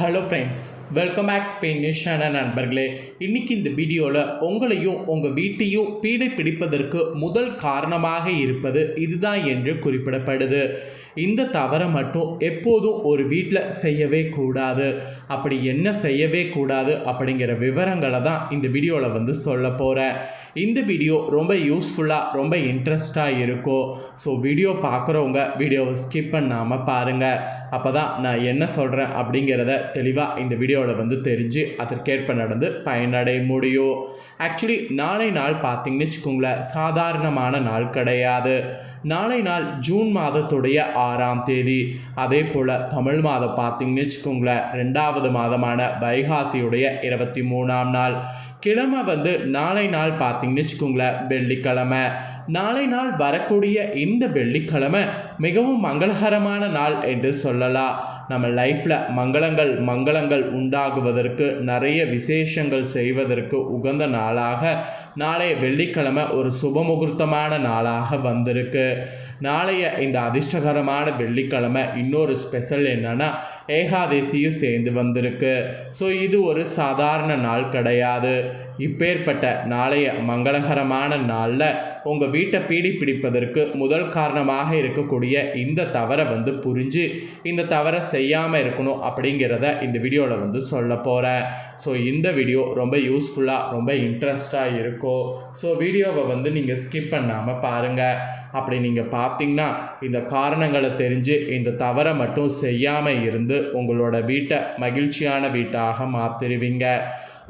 Hello friends welcome back Spain நியூஸான நண்பர்களே. இன்னைக்கு இந்த வீடியோவில் உங்களையும் உங்கள் வீட்டையும் பீடை பிடிப்பதற்கு முதல் காரணமாக இருப்பது இதுதான் என்று குறிப்பிடப்படுது. இந்த தவறை மட்டும் எப்போதும் ஒரு வீட்டில் செய்யவே கூடாது. அப்படி என்ன செய்யவே கூடாது அப்படிங்கிற விவரங்களை தான் இந்த வீடியோவில் வந்து சொல்ல போகிறேன் இந்த வீடியோ ரொம்ப யூஸ்ஃபுல்லாக ரொம்ப இன்ட்ரெஸ்டாக இருக்கும். ஸோ வீடியோ பார்க்குறவங்க வீடியோவை ஸ்கிப் பண்ணாமல் பாருங்கள் அப்போ தான் நான் என்ன சொல்கிறேன் அப்படிங்கிறத தெளிவாக இந்த வீடியோவில் வந்து தெரிஞ்சு அதற்கேற்ப நடந்து பயனடைய முடியும். ஆக்சுவலி நாளை நாள் பார்த்திங்கன்னு வச்சுக்கோங்களேன் சாதாரணமான நாள் கிடையாது. நாளை நாள் ஜூன் மாதத்துடைய ஆறாம் தேதி. அதே போல் தமிழ் மாதம் பார்த்திங்கன்னு வச்சுக்கோங்களேன் ரெண்டாவது மாதமான வைகாசியுடைய இருபத்தி மூணாம் நாள். கிழமை வந்து நாளை நாள் பார்த்தீங்கன்னு வச்சுக்கோங்களேன் வெள்ளிக்கிழமை. நாளை நாள் வரக்கூடிய இந்த வெள்ளிக்கிழமை மிகவும் மங்களகரமான நாள் என்று சொல்லலாம். நம்ம லைஃப்பில் மங்களங்கள் மங்களங்கள் உண்டாகுவதற்கு நிறைய விசேஷங்கள் செய்வதற்கு உகந்த நாளாக நாளைய வெள்ளிக்கிழமை ஒரு சுபமுகூர்த்தமான நாளாக வந்திருக்கு. நாளைய இந்த அதிர்ஷ்டகரமான வெள்ளிக்கிழமை இன்னொரு ஸ்பெஷல் என்னன்னா ஏகாதசியும் சேர்ந்து வந்திருக்கு. ஸோ இது ஒரு சாதாரண நாள் கிடையாது. இப்பேற்பட்ட நாளைய மங்களகரமான நாளில் உங்கள் வீட்டை பீடி பிடிப்பதற்கு முதல் காரணமாக இருக்கக்கூடிய இந்த தவறை வந்து புரிஞ்சு இந்த தவறை செய்யாமல் இருக்கணும் அப்படிங்கிறத இந்த வீடியோவில் வந்து சொல்ல போகிறேன் ஸோ இந்த வீடியோ ரொம்ப யூஸ்ஃபுல்லாக ரொம்ப இன்ட்ரெஸ்டாக இருக்கும். ஸோ வீடியோவை வந்து நீங்கள் ஸ்கிப் பண்ணாமல் பாருங்கள் அப்படி நீங்கள் பார்த்தீங்கன்னா இந்த காரணங்களை தெரிஞ்சு இந்த தவறை மட்டும் செய்யாமல் இருந்து உங்களோட வீட்டை மகிழ்ச்சியான வீட்டாக மாற்றிடுவீங்க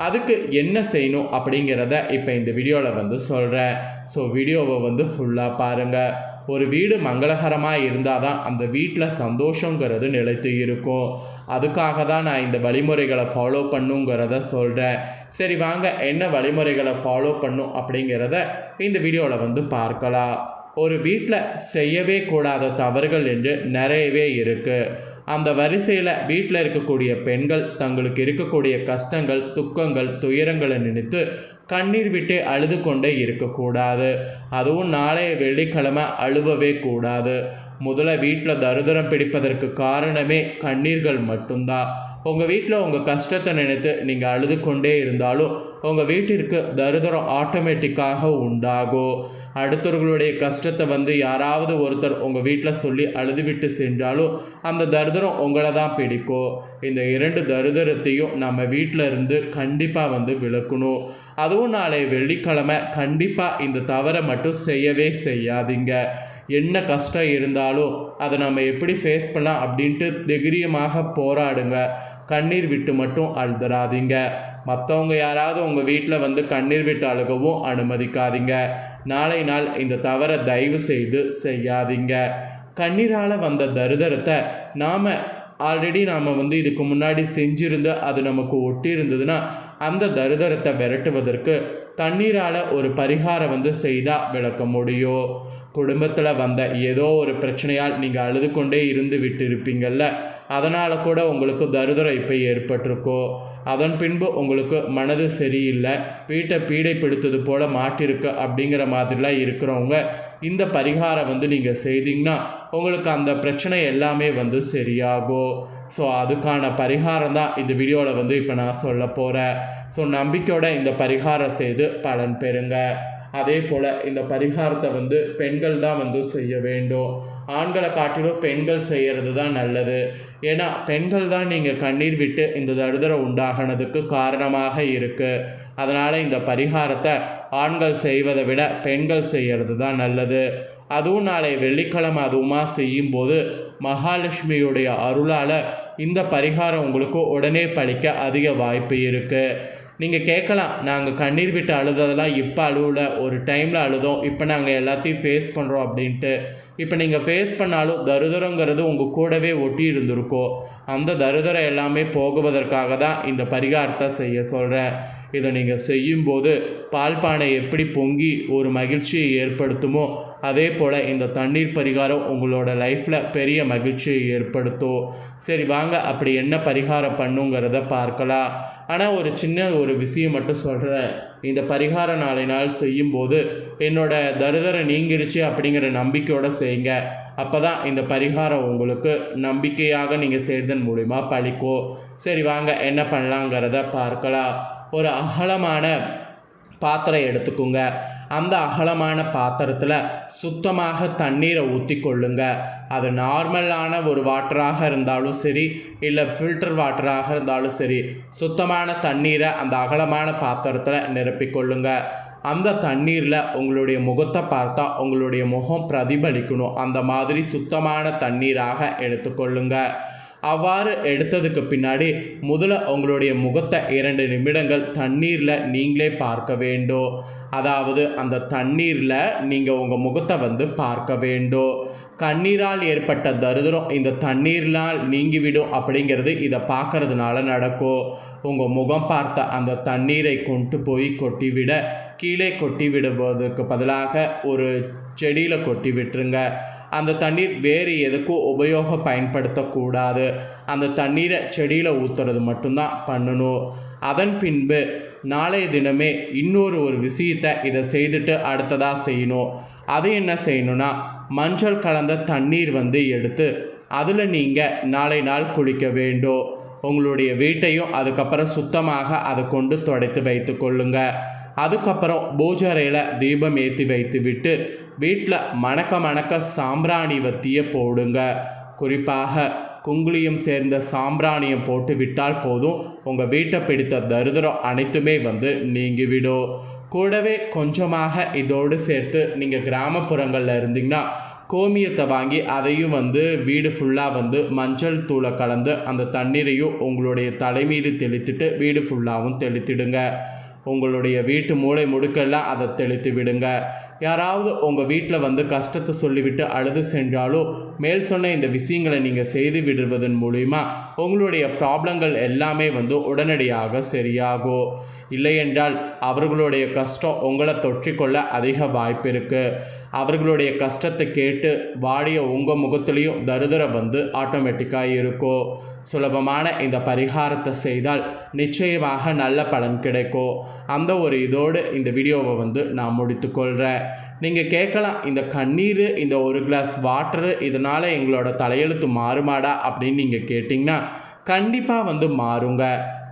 அதுக்கு என்ன செய்யணும் அப்படிங்கிறத இப்போ இந்த வீடியோவில் வந்து சொல்கிறேன் ஸோ வீடியோவை வந்து ஃபுல்லாக பாருங்கள் ஒரு வீடு மங்களகரமாக இருந்தால் தான் அந்த வீட்டில் சந்தோஷங்கிறது நிலைத்து இருக்கும். அதுக்காக தான் நான் இந்த வழிமுறைகளை ஃபாலோ பண்ணுங்கிறத சொல்கிறேன் சரி வாங்க என்ன வழிமுறைகளை ஃபாலோ பண்ணும் அப்படிங்கிறத இந்த வீடியோவில் வந்து பார்க்கலாம். ஒரு வீட்டில் செய்யவே கூடாத தவறுகள் என்று நிறையவே இருக்குது அந்த வரிசையில் வீட்டில் இருக்கக்கூடிய பெண்கள் தங்களுக்கு இருக்கக்கூடிய கஷ்டங்கள் துக்கங்கள் துயரங்களை நினைத்து கண்ணீர் விட்டு அழுது கொண்டே இருக்கக்கூடாது. அதுவும் நாளைய வெள்ளிக்கிழமை அழுவவே கூடாது. முதல்ல வீட்டில் தருதரம் பிடிப்பதற்கு காரணமே கண்ணீர்கள் மட்டும்தான். உங்கள் வீட்டில் உங்கள் கஷ்டத்தை நினைத்து நீங்கள் அழுது கொண்டே இருந்தாலும் உங்கள் வீட்டிற்கு தருதரம் ஆட்டோமேட்டிக்காக உண்டாகும். அடுத்தவர்களுடைய கஷ்டத்தை வந்து யாராவது ஒருத்தர் உங்கள் வீட்டில் சொல்லி அழுதுவிட்டு சென்றாலும் அந்த தரித்திரம் உங்களை தான் பிடிக்கும். இந்த இரண்டு தரிதரத்தையும் நம்ம வீட்டில் இருந்து கண்டிப்பாக வந்து விளக்கணும். அதுவும் நாளை வெள்ளிக்கிழமை கண்டிப்பாக இந்த தவறை மட்டும் செய்யவே செய்யாதீங்க. என்ன கஷ்டம் இருந்தாலும் அதை நம்ம எப்படி ஃபேஸ் பண்ணலாம் அப்படின்ட்டு தைரியமாக போராடுங்க. கண்ணீர் விட்டு மட்டும் அழுதுறாதீங்க மற்றவங்க யாராவது உங்கள் வீட்டில் வந்து கண்ணீர் விட்டு அழுகவும் அனுமதிக்காதீங்க. நாளை நாள் இந்த தவறை தயவு செய்து செய்யாதீங்க. கண்ணீரால் வந்த தரிதரத்தை நாம் ஆல்ரெடி நாம் வந்து இதுக்கு முன்னாடி செஞ்சுருந்து அது நமக்கு ஒட்டி இருந்ததுன்னா அந்த தரிதரத்தை விரட்டுவதற்கு தண்ணீரால் ஒரு பரிகாரம் வந்து செய்தால் விளக்க முடியும். குடும்பத்தில் வந்த ஏதோ ஒரு பிரச்சனையால் நீங்கள் அழுது கொண்டே இருந்து விட்டிருப்பீங்கள்ல அதனால் கூட உங்களுக்கு தருதர இப்போ ஏற்பட்டிருக்கோ? அதன் பின்பு உங்களுக்கு மனது சரியில்லை வீட்டை பீடைப்படுத்தது போல் மாட்டிருக்கு அப்படிங்கிற மாதிரிலாம் இருக்கிறவங்க இந்த பரிகாரம் வந்து நீங்கள் செய்தீங்கன்னா உங்களுக்கு அந்த பிரச்சனை எல்லாமே வந்து சரியாகும் ஸோ அதுக்கான பரிகாரம் தான் இந்த வீடியோவில் வந்து இப்போ நான் சொல்ல போகிறேன் ஸோ நம்பிக்கையோட இந்த பரிகாரம் செய்து பலன் பெறுங்க. அதே போல் இந்த பரிகாரத்தை வந்து பெண்கள் தான் வந்து செய்ய வேண்டும். ஆண்களை காட்டிலும் பெண்கள் செய்கிறது தான் நல்லது. ஏன்னா பெண்கள் தான் நீங்கள் கண்ணீர் விட்டு இந்த தருதரை உண்டாகினதுக்கு காரணமாக இருக்குது அதனால் இந்த பரிகாரத்தை ஆண்கள் செய்வதை விட பெண்கள் செய்கிறது தான் நல்லது. அதுவும் நாளை வெள்ளிக்கிழமை அதுவுமா செய்யும்போது மகாலட்சுமியுடைய அருளால் இந்த பரிகாரம் உங்களுக்கு உடனே பழிக்க அதிக வாய்ப்பு இருக்குது நீங்கள் கேட்கலாம். நாங்கள் கண்ணீர் விட்டு அழுததெல்லாம் இப்போ அழுவல. ஒரு டைமில் அழுதோம். இப்போ நாங்கள் எல்லாத்தையும் ஃபேஸ் பண்ணுறோம் அப்படின்ட்டு. இப்போ நீங்கள் ஃபேஸ் பண்ணாலும் தருதரங்கிறது உங்கள் கூடவே ஒட்டி இருந்திருக்கோ. அந்த தருதரம் எல்லாமே போகுவதற்காக தான் இந்த பரிகாரத்தை செய்ய சொல்கிறேன் இதை நீங்கள் செய்யும்போது பால் பானை எப்படி பொங்கி ஒரு மகிழ்ச்சியை ஏற்படுத்துமோ அதே போல் இந்த தண்ணீர் பரிகாரம் உங்களோட லைஃப்பில் பெரிய மகிழ்ச்சியை ஏற்படுத்தும். சரி வாங்க அப்படி என்ன பரிகாரம் பண்ணுங்கிறத பார்க்கலாம். ஆனால் ஒரு சின்ன ஒரு விஷயம் மட்டும் சொல்கிறேன் இந்த பரிகார நாளை நாள் செய்யும்போது என்னோட தருதரை நீங்கிருச்சு அப்படிங்கிற நம்பிக்கையோடு செய்யுங்க. அப்போ தான் இந்த பரிகாரம் உங்களுக்கு நம்பிக்கையாக நீங்கள் செய்கிறதன் மூலிமா பழிக்கும். சரி வாங்க என்ன பண்ணலாங்கிறத பார்க்கலாம். ஒரு அகலமான பாத்திரம் எடுத்துக்கோங்க. அந்த அகலமான பாத்திரத்தில் சுத்தமாக தண்ணீரை ஊற்றி கொள்ளுங்க அது நார்மலான ஒரு வாட்டராக இருந்தாலும் சரி இல்லை ஃபில்டர் வாட்டராக இருந்தாலும் சரி சுத்தமான தண்ணீரை அந்த அகலமான பாத்திரத்தில் நிரப்பிக்கொள்ளுங்க. அந்த தண்ணீரில் உங்களுடைய முகத்தை பார்த்தா உங்களுடைய முகம் பிரதிபலிக்கணும். அந்த மாதிரி சுத்தமான தண்ணீராக எடுத்துக்கொள்ளுங்கள் அவ்வாறு எடுத்ததுக்கு பின்னாடி முதல்ல உங்களுடைய முகத்தை இரண்டு நிமிடங்கள் தண்ணீரில் நீங்களே பார்க்க வேண்டும். அதாவது அந்த தண்ணீரில் நீங்கள் உங்கள் முகத்தை வந்து பார்க்க வேண்டும். கண்ணீரால் ஏற்பட்ட தருதரம் இந்த தண்ணீர்னால் நீங்கிவிடும் அப்படிங்கிறது இதை பார்க்கறதுனால நடக்கும். உங்கள் முகம் பார்த்த அந்த தண்ணீரை கொண்டு போய் கொட்டிவிட கீழே கொட்டி விடுவதற்கு பதிலாக ஒரு செடியில் கொட்டி விட்டுருங்க. அந்த தண்ணீர் வேறு எதுக்கும் உபயோக பயன்படுத்தக்கூடாது. அந்த தண்ணீரை செடியில் ஊற்றுறது மட்டும்தான் பண்ணணும். அதன் பின்பு நாளைய தினமே இன்னொரு ஒரு விஷயத்தை இதை செய்துட்டு அடுத்ததாக செய்யணும். அது என்ன செய்யணும்னா மஞ்சள் கலந்த தண்ணீர் வந்து எடுத்து அதில் நீங்கள் நாளை நாள் குளிக்க வேண்டும். உங்களுடைய வீட்டையும் அதுக்கப்புறம் சுத்தமாக அதை கொண்டு துடைத்து வைத்து கொள்ளுங்க. அதுக்கப்புறம் பூஜை தீபம் ஏற்றி வைத்து விட்டு வீட்டில் மணக்க மணக்க சாம்பிராணி வத்தியை போடுங்க. குறிப்பாக குங்குளியும் சேர்ந்த சாம்பிராணியம் போட்டு விட்டால் போதும். உங்கள் வீட்டை பிடித்த தருதரம் அனைத்துமே வந்து நீங்கிவிடும். கூடவே கொஞ்சமாக இதோடு சேர்த்து நீங்கள் கிராமப்புறங்களில் இருந்தீங்கன்னா கோமியத்தை வாங்கி அதையும் வந்து வீடு ஃபுல்லாக வந்து மஞ்சள் தூளை கலந்து அந்த தண்ணீரையும் உங்களுடைய தலை மீது தெளித்துட்டு வீடு ஃபுல்லாகவும் தெளித்திடுங்க. உங்களுடைய வீட்டு மூளை முடுக்கெல்லாம் அதை தெளித்து விடுங்க. யாராவது உங்கள் வீட்டில் வந்து கஷ்டத்தை சொல்லிவிட்டு அழுது சென்றாலும் மேல் சொன்ன இந்த விஷயங்களை நீங்கள் செய்து விடுவதன் மூலிமா உங்களுடைய ப்ராப்ளங்கள் எல்லாமே வந்து உடனடியாக சரியாகும் இல்லையென்றால் அவர்களுடைய கஷ்டம் உங்களை தொற்றிக்கொள்ள அதிக வாய்ப்பு இருக்குது அவர்களுடைய கஷ்டத்தை கேட்டு வாடிய உங்கள் முகத்துலேயும் தருதரை வந்து ஆட்டோமேட்டிக்காக இருக்கும். சுலபமான இந்த பரிகாரத்தை செய்தால் நிச்சயமாக நல்ல பலன் கிடைக்கும். அந்த ஒரு இதோடு இந்த வீடியோவை வந்து நான் முடித்துக்கொள்கிறேன் நீங்கள் கேட்கலாம் இந்த கண்ணீர் இந்த ஒரு கிளாஸ் வாட்டரு இதனால் எங்களோட தலையெழுத்து மாறுமாடா அப்படின்னு நீங்கள் கேட்டிங்கன்னா கண்டிப்பாக வந்து மாறுங்க.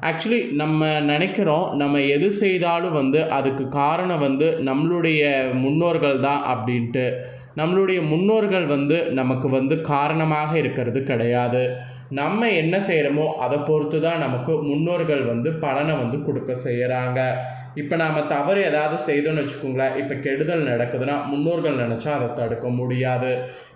ஆக்சுவலி நம்ம நினைக்கிறோம் நம்ம எது செய்தாலும் வந்து அதுக்கு காரணம் வந்து நம்மளுடைய முன்னோர்கள் தான் அப்படின்ட்டு. நம்மளுடைய முன்னோர்கள் வந்து நமக்கு வந்து காரணமாக இருக்கிறது கிடையாது. நம்ம என்ன செய்கிறோமோ அதை பொறுத்து தான் நமக்கு முன்னோர்கள் வந்து பலனை வந்து கொடுக்க செய்கிறாங்க இப்போ நாம் தவறு ஏதாவது செய்தோன்னு வச்சுக்கோங்களேன். இப்போ கெடுதல் நடக்குதுன்னா முன்னோர்கள் நினச்சா அதை தடுக்க முடியாது.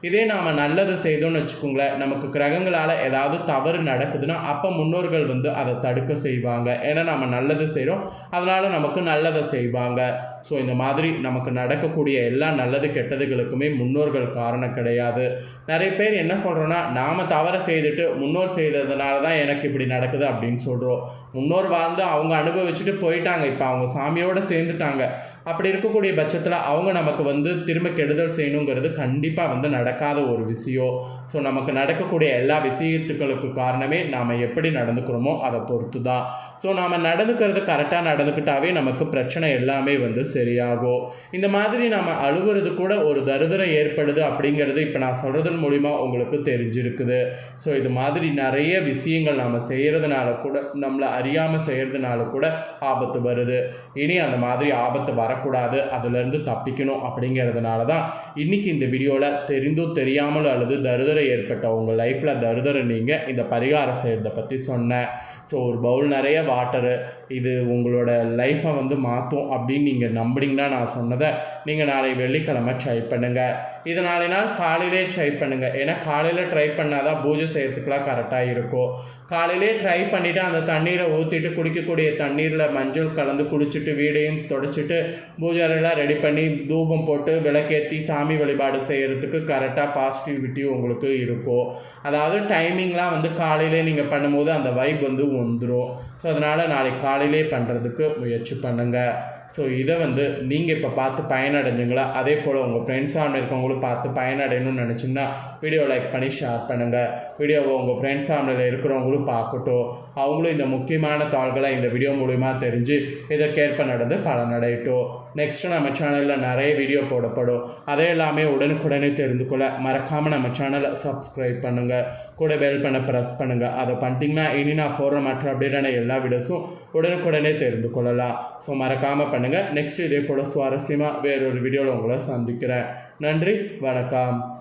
இதே நாம் நல்லது செய்தோம்னு வச்சுக்கோங்களேன் நமக்கு கிரகங்களால் ஏதாவது தவறு நடக்குதுன்னா அப்போ முன்னோர்கள் வந்து அதை தடுக்க செய்வாங்க. ஏன்னா நம்ம நல்லது செய்கிறோம் அதனால் நமக்கு நல்லதை செய்வாங்க. ஸோ இந்த மாதிரி நமக்கு நடக்கக்கூடிய எல்லா நல்லது கெட்டதுகளுக்குமே முன்னோர்கள் காரணம் கிடையாது. நிறைய பேர் என்ன சொல்கிறோன்னா நாம் தவறை செய்துட்டு முன்னோர் செய்ததுனால தான் எனக்கு இப்படி நடக்குது அப்படின்னு சொல்கிறோம் முன்னோர் வாழ்ந்து அவங்க அனுபவிச்சுட்டு போயிட்டாங்க. இப்போ அவங்க சாமியோடு சேர்ந்துட்டாங்க. அப்படி இருக்கக்கூடிய பட்சத்தில் அவங்க நமக்கு வந்து திரும்ப கெடுதல் செய்யணுங்கிறது கண்டிப்பாக வந்து நடக்காத ஒரு விஷயம். ஸோ நமக்கு நடக்கக்கூடிய எல்லா விஷயத்துக்களுக்கு காரணமே நாம் எப்படி நடந்துக்கிறோமோ அதை பொறுத்து தான் ஸோ நாம் நடந்துக்கிறது கரெக்டாக நடந்துக்கிட்டாவே நமக்கு பிரச்சனை எல்லாமே வந்து சரியாகும். இந்த மாதிரி நம்ம அழுகுறது கூட ஒரு தருதரம் ஏற்படுது அப்படிங்கிறது இப்போ நான் சொல்கிறதன் மூலிமா உங்களுக்கு தெரிஞ்சிருக்குது. ஸோ இது மாதிரி நிறைய விஷயங்கள் நம்ம செய்கிறதுனால கூட நம்மளை அறியாமல் செய்கிறதுனால கூட ஆபத்து வருது. இனி அந்த மாதிரி ஆபத்து வர வரக்கூடாது அதிலிருந்து தப்பிக்கணும் அப்படிங்கிறதுனால தான் இன்றைக்கி இந்த வீடியோவில் தெரிந்தோ தெரியாமல் அல்லது தருதரை ஏற்பட்ட உங்கள் லைஃப்பில் தருதரை நீங்கள் இந்த பரிகாரம் செய்கிறத பற்றி சொன்னேன். ஸோ ஒரு பவுல் நிறைய வாட்டரு இது உங்களோட லைஃப்பை வந்து மாற்றும் அப்படின்னு நீங்கள் நம்புறீங்கன்னா நான் சொன்னதை நீங்கள் நாளை வெள்ளிக்கிழமை ட்ரை பண்ணுங்கள் இதனால நாள் காலையிலே ட்ரை பண்ணுங்கள் ஏன்னா காலையில் ட்ரை பண்ணால் தான் பூஜை செய்கிறதுக்குலாம் கரெக்டாக இருக்கும். காலையிலே ட்ரை பண்ணிவிட்டு அந்த தண்ணீரை ஊற்றிட்டு குடிக்கக்கூடிய தண்ணீரில் மஞ்சள் கலந்து குளிச்சுட்டு வீடையும் தொடச்சிட்டு பூஜை அறையெல்லாம் ரெடி பண்ணி தூபம் போட்டு விளக்கேற்றி சாமி வழிபாடு செய்கிறதுக்கு கரெக்டாக பாசிட்டிவிட்டி உங்களுக்கு இருக்கும். அதாவது டைமிங்லாம் வந்து காலையிலே நீங்கள் பண்ணும்போது அந்த வைப் வந்து வந்துடும் ஸோ அதனால் நாளைக்கு காலையிலே பண்ணுறதுக்கு முயற்சி பண்ணுங்கள் ஸோ இதை வந்து நீங்கள் இப்போ பார்த்து பயனடைஞ்சிங்களா? அதே போல் உங்கள் ஃப்ரெண்ட்ஸ் ஃபேமிலி இருக்கவங்களும் பார்த்து பயனடையணும்னு நினச்சிங்கன்னா வீடியோ லைக் பண்ணி ஷேர் பண்ணுங்கள் வீடியோவை உங்கள் ஃப்ரெண்ட்ஸ் ஃபேமிலியில் இருக்கிறவங்களும் பார்க்கட்டும். அவங்களும் இந்த முக்கியமான தாள்களை இந்த வீடியோ மூலிமா தெரிஞ்சு இதற்கேற்ப நடந்து பலனடையட்டும். நெக்ஸ்ட்டு நம்ம சேனலில் நிறைய வீடியோ போடப்படும். அதே எல்லாமே உடனுக்குடனே தெரிந்து கொள்ள மறக்காமல் நம்ம சேனலை சப்ஸ்கிரைப் பண்ணுங்கள் கூட பெல் பண்ண ப்ரெஸ் பண்ணுங்கள் அதை பண்ணிட்டீங்கன்னா இனி நான் போடுற மற்ற அப்டேட்டான எல்லா வீடியோஸும் உடனுக்குடனே தெரிந்து கொள்ளலாம். ஸோ மறக்காமல் பண்ணுங்கள் நெக்ஸ்ட் இதே போல் சுவாரஸ்யமாக வேறொரு வீடியோவில் உங்களை சந்திக்கிறேன். நன்றி. வணக்கம்.